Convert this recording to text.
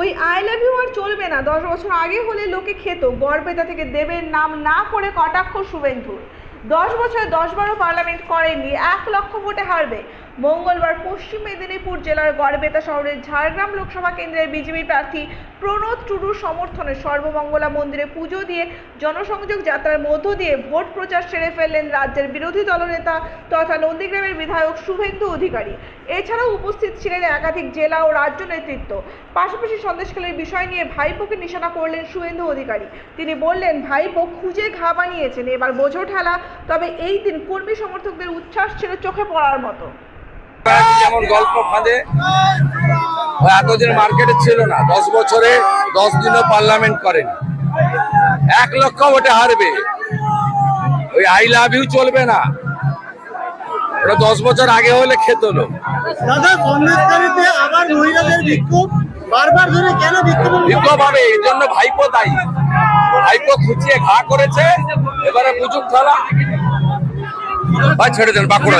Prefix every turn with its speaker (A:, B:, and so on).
A: ওই I love you আর চলবে না। দশ বছর আগে হলে লোকে খেত গড়বেতা থেকে দেবের নাম না করে কটাক্ষ শুভেন্দুর। দশ বছরে দশ বারো পার্লামেন্ট করেননি, এক লক্ষ ভোটে হারবে। মঙ্গলবার পশ্চিম মেদিনীপুর জেলার গড়বেতা শহরের ঝাড়গ্রাম লোকসভা কেন্দ্রের বিজেপি প্রার্থী প্রণোদ টুডুর সমর্থনে সর্বমঙ্গলা মন্দিরে পুজো দিয়ে জনসংযোগ যাত্রার মধ্য দিয়ে ভোট প্রচার সেরে ফেললেন রাজ্যের বিরোধী দলনেতা তথা নন্দীগ্রামের বিধায়ক শুভেন্দু অধিকারী। এছাড়াও উপস্থিত ছিলেন একাধিক জেলা ও রাজ্য নেতৃত্ব। পাশাপাশি সন্দেশখালীর বিষয় নিয়ে ভাইপোকে নিশানা করলেন শুভেন্দু অধিকারী। তিনি বললেন, ভাইপো খুঁজে ঘা বানিয়েছেন, এবার বোঝো ঠেলা তবে এই দিন কর্মী সমর্থকদের উচ্ছ্বাস ছিল চোখে পড়ার মতো।
B: যেমন গল্প ফাঁদে এতদিন মার্কেটে ছিল না। দশ বছরে দশ দিনও পার্লামেন্ট করেনি। এক লক্ষ ভোটে হারবে। ওই আই লাভ ইউ চলবে না। ওটা দশ বছর আগে হলে খেত লোক।
C: দাদা সন্দেশকারীতে আবার মহিলাদের বিক্ষোভ? বারবার ধরে কেন বিক্ষোভ?
B: বিক্ষোভ হবে এই জন্য ভাইপো দায়ী। ভাইপো খুঁচিয়ে ঘা করেছে। এবারে বুঝুক খেলা ভাই ছেড়ে দেন বাঁকুড়া।